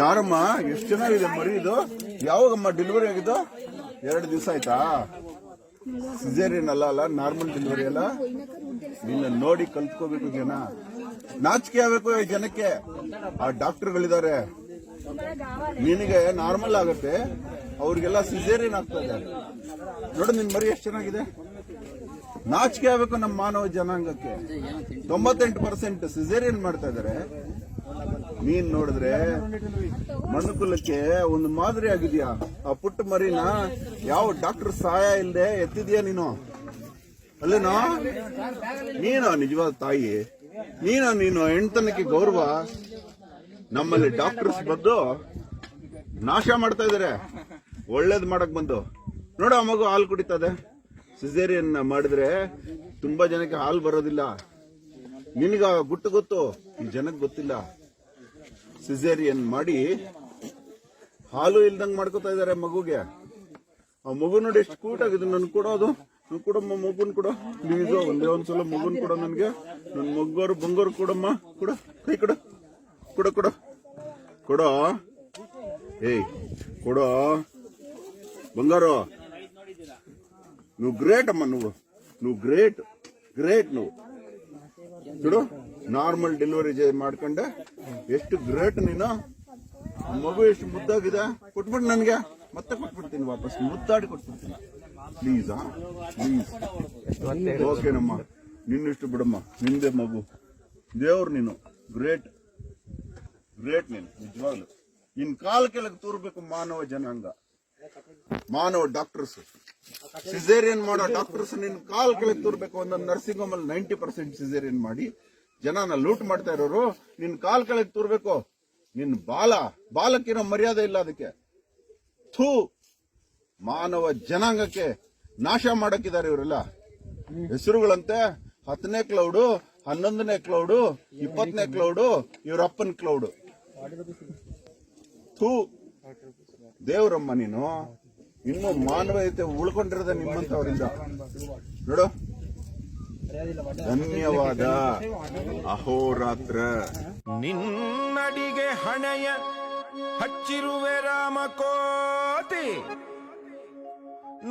ಯಾರಮ್ಮ? ಎಷ್ಟು ಚೆನ್ನಾಗಿದೆ ಮರಿ ಇದು? ಯಾವಾಗಮ್ಮ ಡೆಲಿವರಿ ಆಗಿದ್ದು? ಎರಡು ದಿವಸ ಆಯ್ತಾ? ಸಿಜೇರಿಯನ್ ಅಲ್ಲ ಅಲ್ಲ ನಾರ್ಮಲ್ ಡೆಲಿವರಿ ಅಲ್ಲ? ನಿನ್ನ ನೋಡಿ ಕಲ್ತ್ಕೋಬೇಕು ಜನ. ನಾಚಿಕೆ ಆಗಬೇಕು ಈ ಜನಕ್ಕೆ. ಆ ಡಾಕ್ಟರ್ಗಳಿದ್ದಾರೆ. ನಿನಗೆ ನಾರ್ಮಲ್ ಆಗುತ್ತೆ. ಅವ್ರಿಗೆಲ್ಲ ಸಿಜೇರಿಯನ್ ಆಗ್ತಾ ಇದೆ. ನೋಡು ನಿನ್ ಮರಿ ಎಷ್ಟು ಚೆನ್ನಾಗಿದೆ? ನಾಚಿಕೆ ಆಗಬೇಕು ನಮ್ಮ ಮಾನವ ಜನಾಂಗಕ್ಕೆ. ತೊಂಬತ್ತೆಂಟು ಪರ್ಸೆಂಟ್ ಸಿಸೇರಿಯನ್ ಮಾಡ್ತಾ ಇದಾರೆ. ನೀನ್ ನೋಡಿದ್ರೆ ಮನುಕುಲಕ್ಕೆ ಒಂದು ಮಾದರಿ ಆಗಿದ್ಯಾ? ಆ ಪುಟ್ಟ ಮರಿನ ಯಾವ ಡಾಕ್ಟರ್ ಸಹಾಯ ಇಲ್ಲದೆ ಎತ್ತಿದ್ಯಾ ನೀನು? ಅಲ್ಲೇನೋ? ನೀನು ನಿಜವಾದ ತಾಯಿ? ನೀನು ನೀನು ಹೆಣ್ತನಕ್ಕೆ ಗೌರವ? ನಮ್ಮಲ್ಲಿ ಡಾಕ್ಟರ್ಸ್ ಬಂದು ನಾಶ ಮಾಡ್ತಾ ಇದಾರೆ. ಒಳ್ಳೇದ್ ಮಾಡಕ್ ಬಂದು. ನೋಡು ಮಗು ಹಾಲು ಕುಡಿತದೆ. ಸಿಸೇರಿಯನ್ ಮಾಡಿದ್ರೆ ತುಂಬಾ ಜನಕ್ಕೆ ಹಾಲು ಬರೋದಿಲ್ಲ. ನಿನಗ ಗುಟ್ಟು ಗೊತ್ತು? ಈ ಜನಕ್ಕೆ ಗೊತ್ತಿಲ್ಲ. ಸಿಸೇರಿಯನ್ ಮಾಡಿ ಹಾಲು ಇಲ್ದಂಗ್ ಮಾಡ್ಕೋತಾ ಇದಾರೆ ಮಗುಗೆ. ಆ ಮಗು ನೋಡಿ ಎಷ್ಟು ಕ್ಯೂಟ್ ಆಗಿದೆ. ನನ್ ಕೊಡೋದು ನನ್ ಕೊಡಮ್ಮ ಮಗುನ್ ಕೊಡ. ಪ್ಲೀಸ್ ಒಂದೇ ಒಂದ್ಸಲ ಮಗುನ್ ಕೊಡ ನನ್ಗೆ. ನನ್ ಮಗ್ಗೋರು, ಬಂಗೋರು ಕೊಡಮ್ಮ. ಕೊಡ, ಕೈ ಕೊಡ. ಕೊಡ ಕೊಡ. ಕೊಡ. ಏಯ್, ಕೊಡ. ಬಂಗಾರು. నువ్వు గ్రేట్ అమ్మా నువ్వు నువ్వు గ్రేట్ గ్రేట్ నువ్వు చూడు ನಾರ್ಮಲ್ ಡೆಲಿವರಿ ಮಾಡ್ಕೊಂಡೆ ಎಷ್ಟು ಗ್ರೇಟ್ ನೀನು ಆ ಮಗು ಎಷ್ಟು ಮುದ್ದಾಗಿದೆ ಕೊಟ್ಬಿಟ್ಟು ನನ್ಗೆ ಮತ್ತೆ ಕೊಟ್ಬಿಡ್ತೀನಿ ವಾಪಸ್ ಮುದ್ದಾಡಿ ಕೊಟ್ಬಿಡ್ತೀನಿ ಪ್ಲೀಸ್ ಪ್ಲೀಸ್ ಓಕೆನಮ್ಮ ನಿನ್ನಿಷ್ಟು ಬಿಡಮ್ಮ ನಿಂದೆ ಮಗು ದೇವ್ರು ನೀನು ಗ್ರೇಟ್ ಗ್ರೇಟ್ ನೀನು ನಿಜವಾಗ್ಲು ಇನ್ ಕಾಲ ಕೆಳಗೆ ತೂರ್ಬೇಕು ಮಾನವ ಜನಾಂಗ ಮಾನವ ಡಾಕ್ಟರ್ಸ್. ಸಿಸೇರಿಯನ್ ಮಾಡೋ ಡಾಕ್ಟರ್ಸ್ ನಿನ್ ಕಾಲ್ ಕೆಳಗೆ ತೋರ್ಬೇಕು ಒಂದೊಂದು ನರ್ಸಿಂಗ್ ಹೋಮ್ ಅಲ್ಲಿ ನೈಂಟಿ ಪರ್ಸೆಂಟ್ ಸಿಸೇರಿಯನ್ ಮಾಡಿ ಜನನ ಲೂಟ್ ಮಾಡ್ತಾ ಇರೋರು, ನಿನ್ ಕಾಲ್ ಕೆಳಗೆ ತೋರ್ಬೇಕು. ನಿನ್ ಬಾಲ, ಬಾಲಕ್ಕಿರೋ ಮರ್ಯಾದೆ ಇಲ್ಲ ಅದಕ್ಕೆ. ಥೂ, ಮಾನವ ಜನಾಂಗಕ್ಕೆ ನಾಶ ಮಾಡಕ್ಕಿದ್ದಾರೆ ಇವರೆಲ್ಲ. ಹೆಸರುಗಳಂತೆ ಹತ್ತನೇ ಕ್ಲೌಡು ಹನ್ನೊಂದನೇ ಕ್ಲೌಡು ಇಪ್ಪತ್ತನೇ ಕ್ಲೌಡು ಇವರಪ್ಪನ ಕ್ಲೌಡು ಥೂ ದೇವ್ರಮ್ಮ ನೀನು ನಿಮ್ಮ ಮಾನವೀಯತೆ ಉಳ್ಕೊಂಡಿರೋದ ನಿಮ್ಮಂತವರಿಂದ ನೋಡು. ಧನ್ಯವಾದ. ಅಹೋರಾತ್ರ. ನಿನ್ನಡಿಗೆ ಹಣೆಯ ಹಚ್ಚಿರುವೆ ರಾಮಕೋತಿ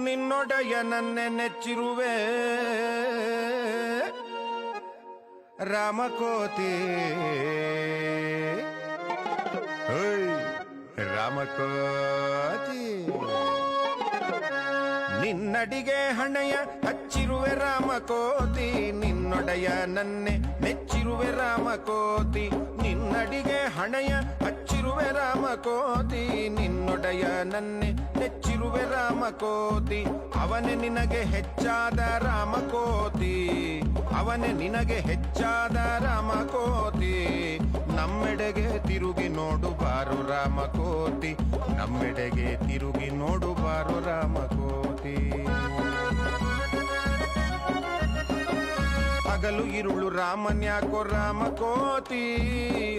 ನಿನ್ನೊಡೆಯ ನನ್ನೆ ನೆಚ್ಚಿರುವೆ ರಾಮಕೋತಿ ರಾಮಕೋತಿ. ನಿನ್ನಡಿಗೆ ಹಣೆಯ ಹಚ್ಚಿರುವೆ ರಾಮಕೋತಿ, ನಿನ್ನೊಡೆಯ ನನ್ನೆ ಮೆಚ್ಚಿರುವೆ ರಾಮಕೋತಿ. ನಿನ್ನಡಿಗೆ ಹಣೆಯ ಹಚ್ಚಿರುವೆ ರಾಮಕೋತಿ, ನಿನ್ನೊಡೆಯ ನನ್ನೆ ಮೆಚ್ಚಿರುವೆ ರಾಮಕೋತಿ. ಅವನೇ ನಿನಗೆ ಹೆಚ್ಚಾದ ರಾಮಕೋತಿ. ಅವನೇ ನಿನಗೆ ಹೆಚ್ಚಾದ ರಾಮಕೋತಿ. ಹಗಲು ಇರುಳು ರಾಮನ್ಯಾಕೋ ರಾಮಕೋತಿ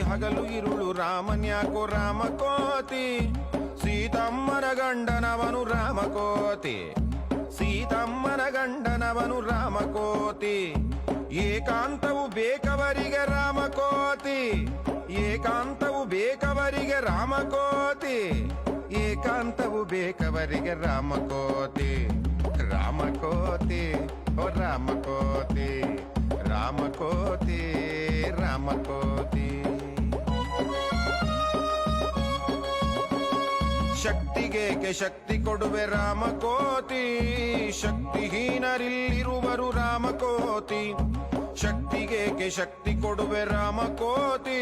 ಹಗಲು ಇರುಳು ರಾಮನ್ಯಾಕೋ ರಾಮಕೋತಿ ಸೀತಮ್ಮನ ಗಂಡನವನು ರಾಮಕೋತಿ ಸೀತಮ್ಮನ ಗಂಡನವನು ರಾಮಕೋತಿ ಏಕಾಂತವು ಬೇಕವರಿಗೆ ರಾಮಕೋತಿ ಏಕಾಂತವು ಬೇಕವರಿಗೆ ರಾಮಕೋತಿ ಏಕಾಂತವು ಬೇಕವರಿಗೆ ರಾಮಕೋತಿ ರಾಮಕೋತಿ ಓ ರಾಮಕೋತಿ ರಾಮಕೋತಿ ರಾಮಕೋತಿ ಶಕ್ತಿಗೇಕೆ ಶಕ್ತಿ ಕೊಡುವೆ ರಾಮಕೋತಿ ಶಕ್ತಿಹೀನರಿಲ್ಲಿರುವರು ರಾಮಕೋತಿ ಶಕ್ತಿಗೇಕೆ ಶಕ್ತಿ ಕೊಡುವೆ ರಾಮಕೋತಿ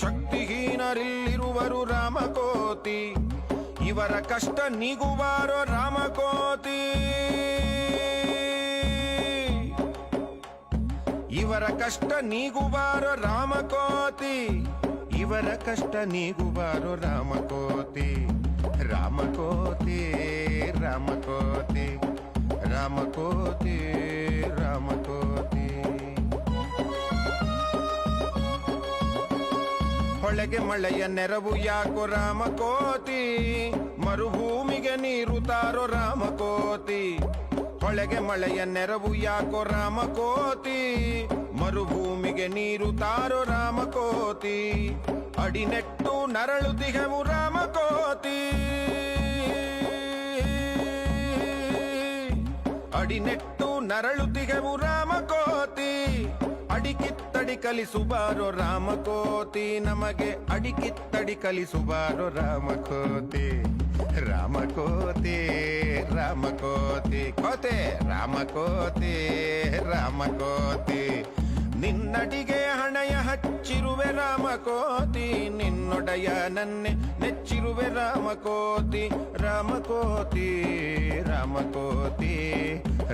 ಶಕ್ತಿಹೀನರಿಲ್ಲಿರುವರು ರಾಮಕೋತಿ ಇವರ ಕಷ್ಟ ನೀಗುವಾರೋ ರಾಮಕೋತಿ ಇವರ ಕಷ್ಟ ನೀಗುವಾರೋ ರಾಮಕೋತಿ. ಇವರ ಕಷ್ಟ ನೀಗುವಾರೋ ರಾಮಕೋತಿ. ರಾಮಕೋತಿ ರಾಮಕೋತಿ ರಾಮಕೋತಿ ರಾಮಕೋತಿ. ಹೊಳೆಗೆ ಮಳೆಯ ನೆರವು ಯಾಕೋ ರಾಮಕೋತಿ. ಮರುಭೂಮಿಗೆ ನೀರು ತಾರೋ ರಾಮಕೋತಿ. ಹೊಳೆಗೆ ಮಳೆಯ ನೆರವು ಯಾಕೋ ರಾಮಕೋತಿ? ಮರುಭೂಮಿಗೆ ನೀರು ತಾರೋ ರಾಮಕೋತಿ? ಅಡಿನೆಟ್ಟು ನರಳು ದಿಹವು ರಾಮಕೋತಿ? ಅಡಿನೆಟ್ಟು ಕಿತ್ತಡಿ ರಾಮಕೋತಿ? ಅಡಿಕಿತ್ತಡಿ ಕಲಿಸುಬಾರೋ ರಾಮಕೋತಿ? ನಮಗೆ ಅಡಿಕಿತ್ತಡಿ ಕಲಿಸುಬಾರೋ ರಾಮಕೋತಿ? ರಾಮಕೋತಿ ರಾಮಕೋತಿ ಕೋತೆ ರಾಮಕೋತಿ ರಾಮಕೋತಿ ನಿನ್ನಡಿಗೆ ಹಣಯ ಹಚ್ಚಿರುವೆ ರಾಮಕೋತಿ ನಿನ್ನೊಡೆಯ ನನ್ನೆ ನೆಚ್ಚಿರುವೆ ರಾಮಕೋತಿ ರಾಮಕೋತಿ ರಾಮಕೋತಿ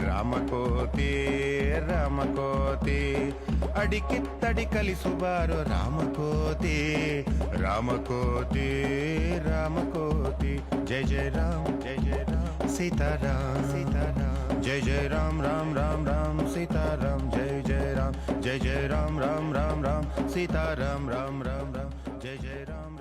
ರಾಮಕೋತಿ ರಾಮಕೋತಿ ಅಡಿಕಿತ್ತಡಿ ಕಲಿಸುಬಾರು ರಾಮಕೋತಿ ರಾಮಕೋತಿ ರಾಮಕೋತಿ ಜಯ ಜಯ ರಾಮ ಜಯ ಜಯ ರಾಮ ಸೀತಾರಾಮ ಸೀತಾರಾಮ ಜಯ ಜಯ ರಾಮ ರಾಮ ರಾಮ ರಾಮ ಸೀತಾರಾಮ जय जय राम राम राम राम सीता राम राम राम राम जय जय राम